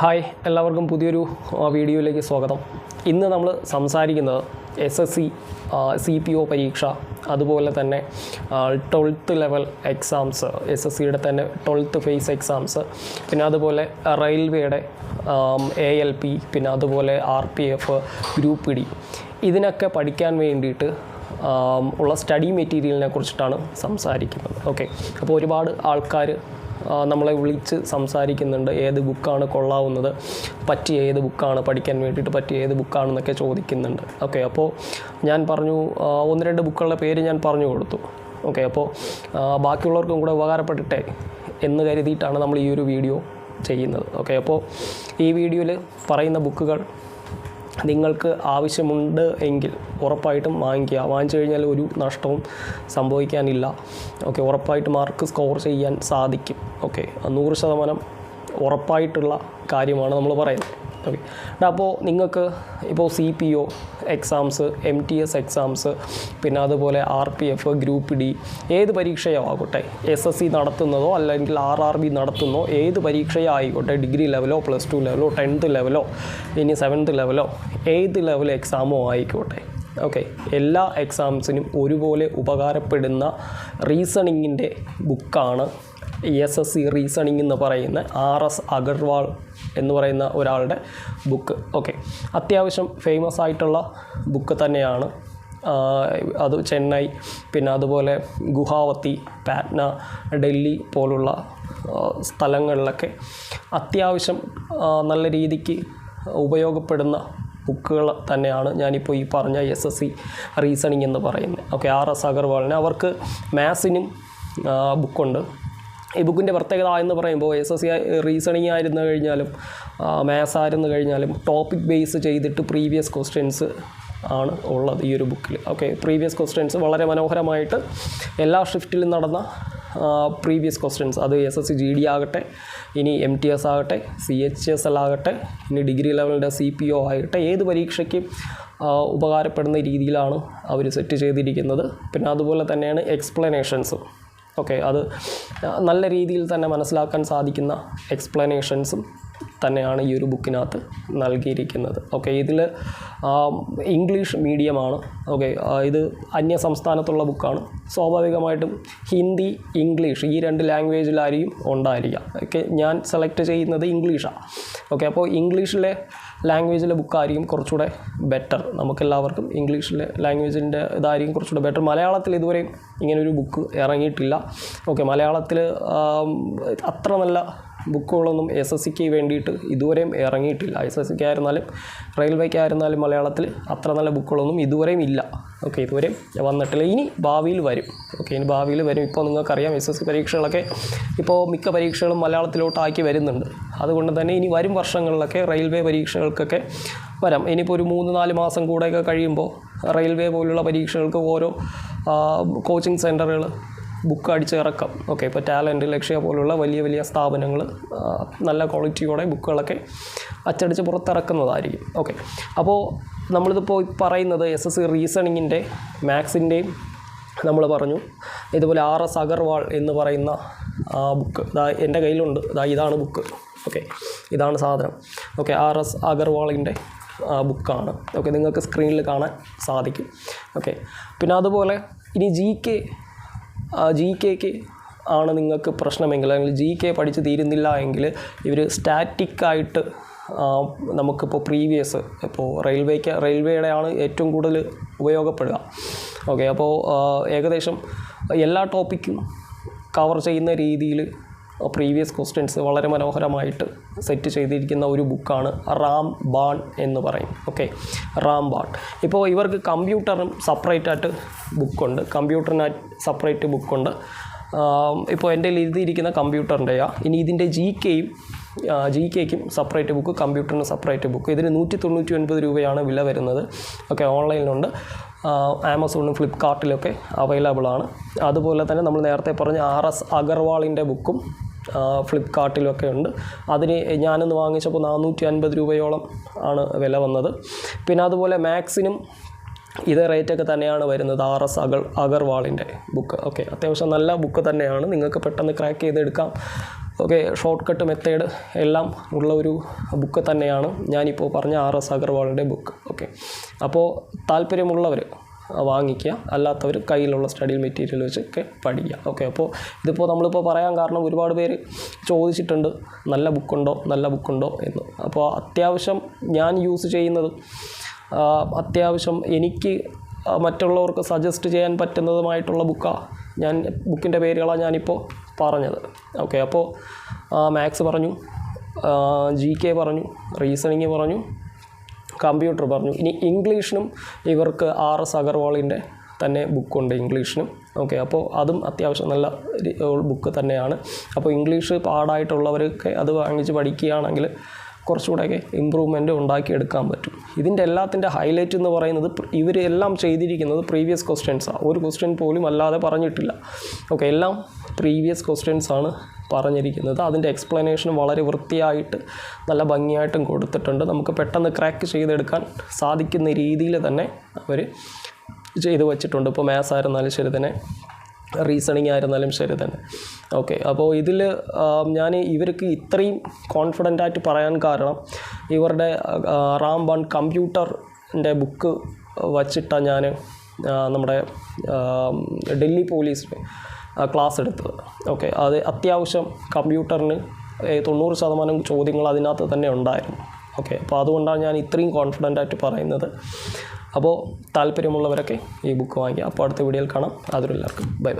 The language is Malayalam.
ഹായ് എല്ലാവർക്കും പുതിയൊരു വീഡിയോയിലേക്ക് സ്വാഗതം. ഇന്ന് നമ്മൾ സംസാരിക്കുന്നത് S S C C P O പരീക്ഷ അതുപോലെ തന്നെ twelfth level exams S S സിയുടെ തന്നെ ട്വൽത്ത് ഫേസ് എക്സാംസ് പിന്നെ അതുപോലെ റെയിൽവേയുടെ എ എൽ പി പിന്നെ അതുപോലെ R P F group D ഇതിനൊക്കെ പഠിക്കാൻ വേണ്ടിയിട്ട് ഉള്ള സ്റ്റഡി മെറ്റീരിയലിനെ കുറിച്ചിട്ടാണ് സംസാരിക്കുന്നത്. ഓക്കെ അപ്പോൾ ഒരുപാട് ആൾക്കാർ നമ്മളെ വിളിച്ച് സംസാരിക്കുന്നുണ്ട്. ഏത് ബുക്കാണ് കൊള്ളാവുന്നത്? പറ്റിയ ഏത് ബുക്കാണ് പഠിക്കാൻ വേണ്ടിയിട്ട് പറ്റിയ ഏത് ബുക്കാണെന്നൊക്കെ ചോദിക്കുന്നുണ്ട്. ഓക്കെ അപ്പോൾ ഞാൻ പറഞ്ഞു ഒന്ന് രണ്ട് ബുക്കുകളുടെ പേര് ഞാൻ പറഞ്ഞു കൊടുത്തു. ഓക്കെ അപ്പോൾ ബാക്കിയുള്ളവർക്കും കൂടെ ഉപകാരപ്പെട്ടിട്ടെ എന്ന് കരുതിയിട്ടാണ് നമ്മൾ ഈ ഒരു വീഡിയോ ചെയ്യുന്നത്. ഓക്കെ അപ്പോൾ ഈ വീഡിയോയിൽ പറയുന്ന ബുക്കുകൾ നിങ്ങൾക്ക് ആവശ്യമുണ്ട് എങ്കിൽ ഉറപ്പായിട്ടും വാങ്ങിക്കുക. വാങ്ങിച്ചു കഴിഞ്ഞാൽ ഒരു നഷ്ടവും സംഭവിക്കാനില്ല. ഓക്കെ ഉറപ്പായിട്ട് മാർക്ക് സ്കോർ ചെയ്യാൻ സാധിക്കും. ഓക്കെ നൂറ് ശതമാനം ഉറപ്പായിട്ടുള്ള കാര്യമാണ് നമ്മൾ പറയുന്നത്. ഓക്കെ അപ്പോൾ നിങ്ങൾക്ക് ഇപ്പോൾ C P O exams M T S exams പിന്നെ അതുപോലെ R P F group D ഏത് പരീക്ഷയോ ആകട്ടെ എസ് എസ് സി നടത്തുന്നതോ അല്ലെങ്കിൽ ആർ ആർ ബി നടത്തുന്നോ ഏത് പരീക്ഷയോ ആയിക്കോട്ടെ ഡിഗ്രി ലെവലോ പ്ലസ് ടു ലെവലോ ടെൻത്ത് ലെവലോ ഇനി സെവൻത്ത് ലെവലോ ഏത് ലെവൽ എക്സാമോ ആയിക്കോട്ടെ. ഓക്കെ എല്ലാ എക്സാംസിനും ഒരുപോലെ ഉപകാരപ്പെടുന്ന റീസണിങ്ങിന്റെ ബുക്കാണ് എസ് എസ് സി റീസണിങ് എന്ന് പറയുന്ന ആർ എസ് അഗർവാൾ എന്ന് പറയുന്ന ഒരാളുടെ ബുക്ക് ഓക്കെ അത്യാവശ്യം ഫേമസ് ആയിട്ടുള്ള ബുക്ക് തന്നെയാണ്. അത് ചെന്നൈ പിന്നെ അതുപോലെ ഗുഹാവത്തി പാറ്റ്ന ഡൽഹി പോലുള്ള സ്ഥലങ്ങളിലൊക്കെ അത്യാവശ്യം നല്ല രീതിക്ക് ഉപയോഗപ്പെടുന്ന ബുക്കുകൾ തന്നെയാണ് ഞാനിപ്പോൾ ഈ പറഞ്ഞ എസ് എസ് സി റീസണിങ് എന്ന് പറയുന്നത്. ഓക്കെ ആർ എസ് അഗർവാളിന് അവർക്ക് മാത്സിനും ബുക്കുണ്ട് ഈ ബുക്കിന്റെ പ്രത്യേകത എന്ന് പറയുമ്പോൾ എസ് എസ് സി റീസണിങ് ആയിരുന്നു കഴിഞ്ഞാലും മാത്സ് ആയിരുന്നു കഴിഞ്ഞാലും ടോപ്പിക് ബേസ് ചെയ്തിട്ട് പ്രീവിയസ് ക്വസ്റ്റ്യൻസ് ആണ് ഉള്ളത് ഈ ഒരു ബുക്കിൽ. ഓക്കെ പ്രീവിയസ് ക്വസ്റ്റ്യൻസ് വളരെ മനോഹരമായിട്ട് എല്ലാ ഷിഫ്റ്റിലും നടന്ന പ്രീവിയസ് ക്വസ്റ്റ്യൻസ്. അത് S S C G D ആകട്ടെ ഇനി എം ടി എസ് ആകട്ടെ സി എച്ച് എസ് എൽ ആകട്ടെ ഇനി ഡിഗ്രി ലെവലിന്റെ സി പി ഒ ആകട്ടെ ഏത് പരീക്ഷയ്ക്കും ഉപകാരപ്പെടുന്ന രീതിയിലാണ് അവർ സെറ്റ് ചെയ്തിരിക്കുന്നത്. പിന്നെ അതുപോലെ തന്നെയാണ് എക്സ്പ്ലനേഷൻസും. ഓക്കെ അത് നല്ല രീതിയിൽ തന്നെ മനസ്സിലാക്കാൻ സാധിക്കുന്ന എക്സ്പ്ലനേഷൻസും തന്നെയാണ് ഈ ഒരു ബുക്കിനകത്ത് നൽകിയിരിക്കുന്നത്. ഓക്കെ ഇതിൽ ഇംഗ്ലീഷ് മീഡിയമാണ്. ഓക്കെ ഇത് അന്യ സംസ്ഥാനത്തുള്ള ബുക്കാണ്. സ്വാഭാവികമായിട്ടും ഹിന്ദി ഇംഗ്ലീഷ് ഈ രണ്ട് ലാംഗ്വേജിലായിരിക്കും ഉണ്ടായിരിക്കുക. ഓക്കെ ഞാൻ സെലക്ട് ചെയ്യുന്നത് ഇംഗ്ലീഷാണ് ഓക്കെ അപ്പോൾ ഇംഗ്ലീഷിലെ ലാംഗ്വേജിലെ ബുക്കായിരിക്കും കുറച്ചുകൂടെ ബെറ്റർ. നമുക്കെല്ലാവർക്കും ഇംഗ്ലീഷിലെ ലാംഗ്വേജിന്റെ ഇതായിരിക്കും കുറച്ചുകൂടെ ബെറ്റർ. മലയാളത്തിൽ ഇതുവരെയും ഇങ്ങനൊരു ബുക്ക് ഇറങ്ങിയിട്ടില്ല. ഓക്കെ മലയാളത്തിൽ അത്ര നല്ല ബുക്കുകളൊന്നും എസ് എസ് സിക്ക് വേണ്ടിയിട്ട് ഇതുവരെയും ഇറങ്ങിയിട്ടില്ല. എസ് എസ് സിക്ക് ആയിരുന്നാലും റെയിൽവേക്ക് ആയിരുന്നാലും മലയാളത്തിൽ അത്ര നല്ല ബുക്കുകളൊന്നും ഇതുവരെയും ഇല്ല. ഓക്കെ ഇതുവരെയും വന്നിട്ടില്ല. ഇനി ഭാവിയിൽ വരും. ഓക്കെ ഇനി ഭാവിയിൽ വരും. ഇപ്പോൾ നിങ്ങൾക്കറിയാം എസ് എസ് സി പരീക്ഷകളൊക്കെ ഇപ്പോൾ മിക്ക പരീക്ഷകളും മലയാളത്തിലോട്ടാക്കി വരുന്നുണ്ട്. അതുകൊണ്ട് തന്നെ ഇനി വരും വർഷങ്ങളിലൊക്കെ റെയിൽവേ പരീക്ഷകൾക്കൊക്കെ വരാം. ഇനിയിപ്പോൾ ഒരു മൂന്ന് നാല് മാസം കൂടെയൊക്കെ കഴിയുമ്പോൾ റെയിൽവേ പോലുള്ള പരീക്ഷകൾക്ക് ഓരോ കോച്ചിങ് സെന്ററുകൾ ബുക്ക് അടിച്ചിറക്കാം ഓക്കെ ഇപ്പോൾ ടാലന്റ് ലക്ഷ്യ പോലുള്ള വലിയ വലിയ സ്ഥാപനങ്ങൾ നല്ല ക്വാളിറ്റിയോടെ ബുക്കുകളൊക്കെ അച്ചടിച്ച് പുറത്തിറക്കുന്നതായിരിക്കും. ഓക്കെ അപ്പോൾ നമ്മളിതിപ്പോൾ പറയുന്നത് എസ് എസ് സി റീസണിങ്ങിന്റെ മാത്സിന്റെയും നമ്മൾ പറഞ്ഞു. ഇതുപോലെ ആർ എസ് അഗർവാൾ എന്ന് പറയുന്ന ബുക്ക് ഇതാ എന്റെ കയ്യിലുണ്ട്. ഇതാ ഇതാണ് ബുക്ക്. ഓക്കെ ഇതാണ് സാധനം. ഓക്കെ ആർ എസ് അഗർവാളിന്റെ ബുക്കാണ്. ഓക്കെ നിങ്ങൾക്ക് സ്ക്രീനിൽ കാണാൻ സാധിക്കും. ഓക്കെ പിന്നെ അതുപോലെ ഇനി ജി കെ ജി കെക്ക് ആണ് നിങ്ങൾക്ക് പ്രശ്നമെങ്കിൽ അല്ലെങ്കിൽ ജി കെ പഠിച്ച് തീരുന്നില്ല എങ്കിൽ ഇവർ സ്റ്റാറ്റിക്കായിട്ട് നമുക്കിപ്പോൾ പ്രീവിയസ് ഇപ്പോൾ റെയിൽവേക്ക് റെയിൽവേയുടെ ആണ് ഏറ്റവും കൂടുതൽ ഉപയോഗപ്പെടുക. ഓക്കെ അപ്പോൾ ഏകദേശം എല്ലാ ടോപ്പിക്കും കവർ ചെയ്യുന്ന രീതിയിൽ പ്രീവിയസ് ക്വസ്റ്റ്യൻസ് വളരെ മനോഹരമായിട്ട് സെറ്റ് ചെയ്തിരിക്കുന്ന ഒരു ബുക്കാണ് റാം ബാൺ എന്ന് പറയും. ഓക്കെ റാം ബാൺ. ഇപ്പോൾ ഇവർക്ക് കമ്പ്യൂട്ടറും സെപ്പറേറ്റ് ആയിട്ട് ബുക്കുണ്ട് കമ്പ്യൂട്ടറിനായിട്ട് സെപ്പറേറ്റ് ബുക്കുണ്ട് ഇപ്പോൾ എന്റെ എഴുതിയിരിക്കുന്ന കമ്പ്യൂട്ടറിന്റെയാ ഇനി ഇതിന്റെ ജി കെയും ജി കെക്കും സെപ്പറേറ്റ് ബുക്ക് കമ്പ്യൂട്ടറിന് സെപ്പറേറ്റ് ബുക്ക് ഇതിന് നൂറ്റി തൊണ്ണൂറ്റി ഒൻപത് രൂപയാണ് വില വരുന്നത്. ഓക്കെ ഓൺലൈനിലുണ്ട് ആമസോണും ഫ്ലിപ്കാർട്ടിലൊക്കെ അവൈലബിൾ ആണ് അതുപോലെ തന്നെ നമ്മൾ നേരത്തെ പറഞ്ഞ ആർ എസ് അഗർവാളിന്റെ ബുക്കും ഫ്ലിപ്കാർട്ടിലൊക്കെ ഉണ്ട്. അതിന് ഞാനിന്ന് വാങ്ങിച്ചപ്പോൾ നാനൂറ്റി അൻപത് രൂപയോളം ആണ് വില വന്നത്. പിന്നെ അതുപോലെ മാക്സിനും ഇതേ റേറ്റൊക്കെ തന്നെയാണ് വരുന്നത് ആർ എസ് അഗർ അഗർവാളിന്റെ ബുക്ക്. ഓക്കെ അത്യാവശ്യം നല്ല ബുക്ക് തന്നെയാണ്. നിങ്ങൾക്ക് പെട്ടെന്ന് ക്രാക്ക് ചെയ്തെടുക്കാം. ഓക്കെ ഷോർട്ട് കട്ട് മെത്തേഡ് എല്ലാം ഉള്ള ഒരു ബുക്ക് തന്നെയാണ് ഞാനിപ്പോൾ പറഞ്ഞ ആർ എസ് അഗർവാളിന്റെ ബുക്ക് ഓക്കെ അപ്പോൾ താല്പര്യമുള്ളവർ വാങ്ങിക്കുക. അല്ലാത്തവർ കയ്യിലുള്ള സ്റ്റഡി മെറ്റീരിയൽ വെച്ചൊക്കെ പഠിക്കുക. ഓക്കെ അപ്പോൾ ഇതിപ്പോൾ നമ്മളിപ്പോൾ പറയാൻ കാരണം ഒരുപാട് പേര് ചോദിച്ചിട്ടുണ്ട് നല്ല ബുക്കുണ്ടോ നല്ല ബുക്കുണ്ടോ എന്ന്. അപ്പോൾ അത്യാവശ്യം ഞാൻ യൂസ് ചെയ്യുന്നത് അത്യാവശ്യം എനിക്ക് മറ്റുള്ളവർക്ക് സജസ്റ്റ് ചെയ്യാൻ പറ്റുന്നതുമായിട്ടുള്ള ബുക്കാണ് ഞാൻ ബുക്കിന്റെ പേരുകളാണ് ഞാനിപ്പോൾ പറഞ്ഞത്. ഓക്കെ അപ്പോൾ മാത്സ് പറഞ്ഞു ജി കെ പറഞ്ഞു റീസണിങ് പറഞ്ഞു കമ്പ്യൂട്ടർ പറഞ്ഞു. ഇനി ഇംഗ്ലീഷിനും ഇവർക്ക് ആർ എസ് അഗർവാളിന്റെ തന്നെ ബുക്കുണ്ട് ഇംഗ്ലീഷിനും. ഓക്കെ അപ്പോൾ അതും അത്യാവശ്യം നല്ല ബുക്ക് തന്നെയാണ്. അപ്പോൾ ഇംഗ്ലീഷ് പാടായിട്ടുള്ളവരൊക്കെ അത് വാങ്ങിച്ച് പഠിക്കുകയാണെങ്കിൽ കുറച്ചുകൂടെയൊക്കെ ഇമ്പ്രൂവ്മെന്റ് ഉണ്ടാക്കിയെടുക്കാൻ പറ്റും. ഇതിന്റെ എല്ലാത്തിന്റെ ഹൈലൈറ്റ് എന്ന് പറയുന്നത് ഇവർ എല്ലാം ചെയ്തിരിക്കുന്നത് പ്രീവിയസ് ക്വസ്റ്റ്യൻസാണ് ഒരു ക്വസ്റ്റ്യൻ പോലും അല്ലാതെ പറഞ്ഞിട്ടില്ല. ഓക്കെ എല്ലാം പ്രീവിയസ് ക്വസ്റ്റ്യൻസ് ആണ് പറഞ്ഞിരിക്കുന്നത്. അതിന്റെ എക്സ്പ്ലനേഷൻ വളരെ വൃത്തിയായിട്ട് നല്ല ഭംഗിയായിട്ടും കൊടുത്തിട്ടുണ്ട്. നമുക്ക് പെട്ടെന്ന് ക്രാക്ക് ചെയ്തെടുക്കാൻ സാധിക്കുന്ന രീതിയിൽ തന്നെ അവർ ചെയ്തു വച്ചിട്ടുണ്ട്. ഇപ്പോൾ മാത്സ് ആയിരുന്നാലും ശരി തന്നെ റീസണിങ് ആയിരുന്നാലും ശരി തന്നെ. ഓക്കെ അപ്പോൾ ഇതിൽ ഞാൻ ഇവർക്ക് ഇത്രയും കോൺഫിഡന്റ് ആയിട്ട് പറയാൻ കാരണം ഇവരുടെ റാം വൺ കമ്പ്യൂട്ടറിന്റെ ബുക്ക് വച്ചിട്ടാണ് ഞാൻ നമ്മുടെ ഡൽഹി പോലീസിന് ക്ലാസ് എടുത്തത്. ഓക്കെ അത് അത്യാവശ്യം കമ്പ്യൂട്ടറിന് തൊണ്ണൂറ് ശതമാനം ചോദ്യങ്ങൾ അതിനകത്ത് തന്നെ ഉണ്ടായിരുന്നു. ഓക്കെ അപ്പോൾ അതുകൊണ്ടാണ് ഞാൻ ഇത്രയും കോൺഫിഡന്റ് ആയിട്ട് പറയുന്നത്. അപ്പോൾ താല്പര്യമുള്ളവരൊക്കെ ഈ ബുക്ക് വാങ്ങിക്കുക. അപ്പോൾ അടുത്ത വീഡിയോയിൽ കാണാം. അതൊരു എല്ലാവർക്കും. Bye bye